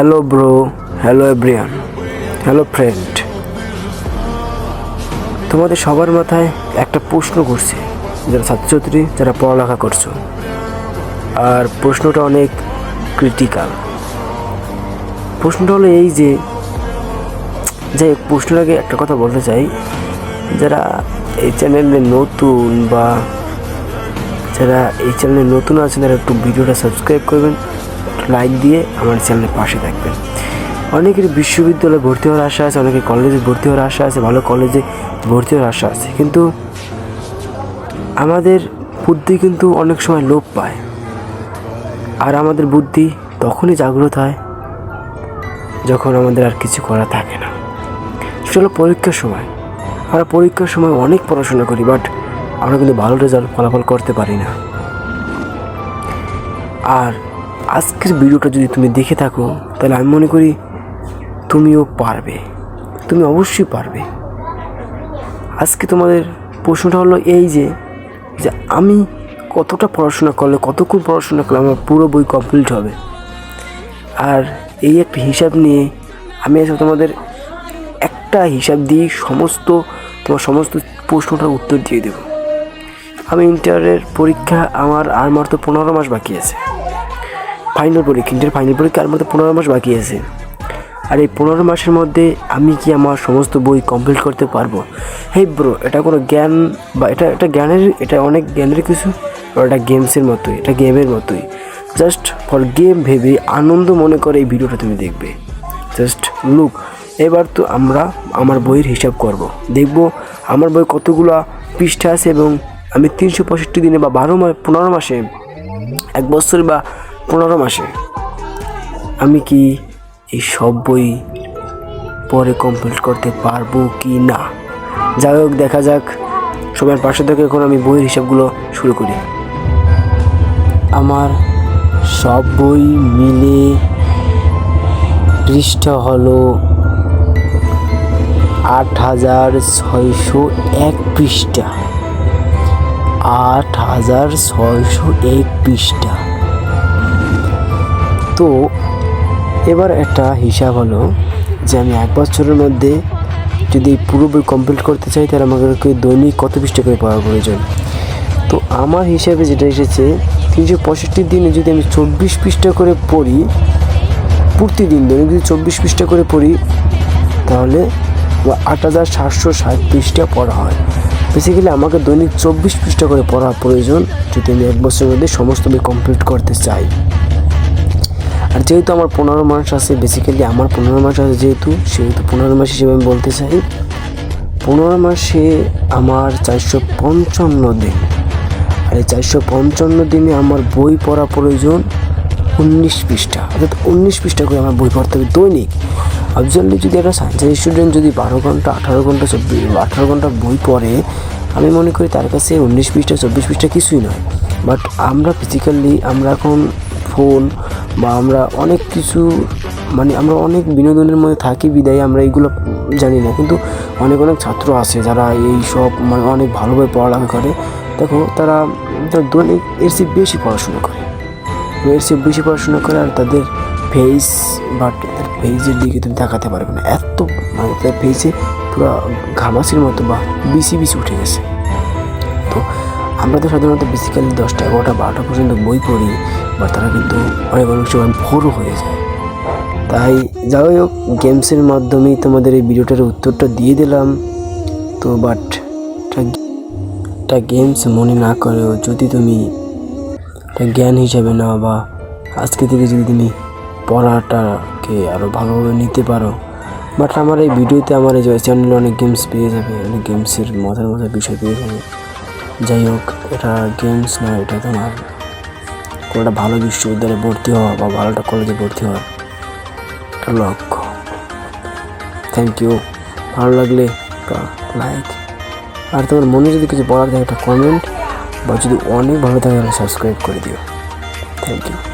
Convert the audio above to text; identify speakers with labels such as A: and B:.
A: Hello bro hello everyone hello friend তোমাদের সবার মাথায় একটা প্রশ্ন করছে। যারা ছাত্রছাত্রী, যারা পড়ালেখা করছ। আর প্রশ্নটা অনেক ক্রিটিক্যাল প্রশ্নটা হলো এই যে, যাই প্রশ্নের আগে একটা কথা বলতে চাই। যারা এই চ্যানেলে নতুন বা যারা এই চ্যানেলে নতুন আছেন, তারা একটু ভিডিওটা সাবস্ক্রাইব করবেন। লাইক দিয়ে আমার চ্যানেলের পাশে থাকবেন। অনেকের বিশ্ববিদ্যালয়ে ভর্তি হওয়ার আশা আছে, অনেকের কলেজে ভর্তি হওয়ার আশা আছে, ভালো কলেজে ভর্তি হওয়ার আশা আছে। কিন্তু আমাদের বুদ্ধি কিন্তু অনেক সময় লোপ পায়। আর আমাদের বুদ্ধি তখনই জাগ্রত হয় যখন আমাদের আর কিছু করা থাকে না। সেটা হলো পরীক্ষার সময়। আমরা পরীক্ষার সময় অনেক পড়াশোনা করি, বাট আমরা কিন্তু ভালো রেজাল্ট ফলাফল করতে পারি না। আর আজকের ভিডিওটা যদি তুমি দেখে থাকো, তাহলে আমি মনে করি তুমিও পারবে। তুমি অবশ্যই পারবে। আজকে তোমাদের প্রশ্নটা হলো এই যে যে আমি কতটা পড়াশোনা করলে, কতক্ষণ পড়াশোনা করলে আমার পুরো বই কমপ্লিট হবে? আর এই একটা হিসাব নিয়ে আমি আজকে তোমাদের একটা হিসাব দিয়ে সমস্ত, তোমার সমস্ত প্রশ্নটার উত্তর দিয়ে দেবো। আমি ইন্টারের পরীক্ষা আমার আর মাত্র পনেরো মাস বাকি আছে। ফাইনাল পরীক্ষা ইন্টার ফাইনাল পরীক্ষা, আর মাত্র পনেরো মাস বাকি আছে। আর এই পনেরো মাসের মধ্যে আমি কি আমার সমস্ত বই কমপ্লিট করতে পারব? হেই ব্রো এটা কোনো জ্ঞান বা এটা এটা জ্ঞানের, এটা অনেক জ্ঞানের কিছু এটা গেমসের মতোই, এটা গেমের মতোই। জাস্ট ফর গেম ভেবে আনন্দ মনে করে এই ভিডিওটা তুমি দেখবে। জাস্ট লুক এবার তো আমরা আমার বইয়ের হিসাব করব। দেখব আমার বই কতগুলো পৃষ্ঠা আছে এবং আমি তিনশো পঁয়ষট্টি দিনে বা বারো মাস পনেরো মাসে, এক বছর বা পনেরো মাসে। আমি কি এই সব বই পরে কমপ্লিট করতে পারব কি না? যাই হোক, দেখা যাক। সময়ের পাশে থেকে এখন আমি বইয়ের হিসাবগুলো শুরু করি। আমার সব বই মিলে পৃষ্ঠা হলো আট হাজার ছয়শো এক পৃষ্ঠা। আট হাজার ছয়শো এক পৃষ্ঠা। তো এবার একটা হিসাব হলো যে আমি এক বছরের মধ্যে যদি পুরো বই কমপ্লিট করতে চাই, তাহলে আমাকে দৈনিক কত পৃষ্ঠা করে পড়ার প্রয়োজন? তো আমার হিসাবে যেটা এসেছে, তিনশো পঁয়ষট্টি দিনে যদি আমি চব্বিশ পৃষ্ঠা করে পড়ি, প্রতিদিন দৈনিক যদি চব্বিশ পৃষ্ঠা করে পড়ি, তাহলে আট হাজার সাতশো ষাট পৃষ্ঠা পড়া হয়। বেসিক্যালি আমাকে দৈনিক চব্বিশ পৃষ্ঠা করে পড়া প্রয়োজন যদি আমি এক বছরের মধ্যে সমস্ত বই কমপ্লিট করতে চাই। আর যেহেতু আমার পনেরো মাস আছে বেসিক্যালি আমার পনেরো মাস আছে যেহেতু, সেহেতু পনেরো মাস হিসেবে আমি বলতে চাই, পনেরো মাসে আমার চারশো পঞ্চান্ন দিন। আর এই চারশো পঞ্চান্ন দিনে আমার বই পড়া প্রয়োজন উনিশ পৃষ্ঠা। অর্থাৎ উনিশ পৃষ্ঠা করে আমার বই পড়তে হবে দৈনিক। অবজারলি যদি একটা সায়েন্সের স্টুডেন্ট যদি বারো ঘণ্টা, আঠারো ঘণ্টা, চব্বিশ, আঠারো ঘণ্টা বই পড়ে, আমি মনে করি তার কাছে উনিশ পৃষ্ঠা, চব্বিশ পৃষ্ঠা কিছুই নয়। বাট আমরা ফিজিক্যালি আমরা এখন ফোন বা আমরা অনেক কিছু মানে আমরা অনেক বিনোদনের মধ্যে থাকি, বিদায় আমরা এইগুলো জানি না। কিন্তু অনেক অনেক ছাত্র আছে যারা এই সব মানে অনেক ভালোভাবে পড়ালেখা করে। দেখো, তারা দৈনিক এর চেয়ে বেশি পড়াশোনা করে। এর চেয়ে বেশি পড়াশোনা করে আর তাদের ফেস বা তাদের ফেসের দিকে তুমি তাকাতে পারবে না। এত মানে তাদের ফেসে পুরো ঘামাসির মতো বা বিসি বিসি উঠে গেছে। তো আমরা তো সাধারণত বেসিক্যালি দশটা এগারোটা, বারোটা পর্যন্ত বই পড়ি বা তারা কিন্তু অনেক অনেক সময় ভোরও হয়ে যায়। তাই যাই হোক গেমসের মাধ্যমেই তোমাদের এই ভিডিওটার উত্তরটা দিয়ে দিলাম। তো বাট একটা গেমস মনে না করেও যদি তুমি একটা জ্ঞান হিসাবে নাও বা আজকে থেকে যদি তুমি পড়াটাকে আরও ভালোভাবে নিতে পারো। বাট আমার এই ভিডিওতে আমার এই চ্যানেলে অনেক গেমস পেয়ে যাবে, অনেক গেমসের মজার মজার বিষয় পেয়ে যাবে। যাই হোক, এটা গেমস না, এটা তোমার কোনো একটা ভালো বিশ্ববিদ্যালয়ে ভর্তি হওয়া বা ভালো একটা কলেজে ভর্তি হওয়া একটা লক্ষ্য। থ্যাংক ইউ ভালো লাগলে লাইক আর তোমার মনে যদি কিছু বলার থাকে, একটা কমেন্ট বা যদি অনেক ভালো থাকে, তাহলে সাবস্ক্রাইব করে দিও। Thank you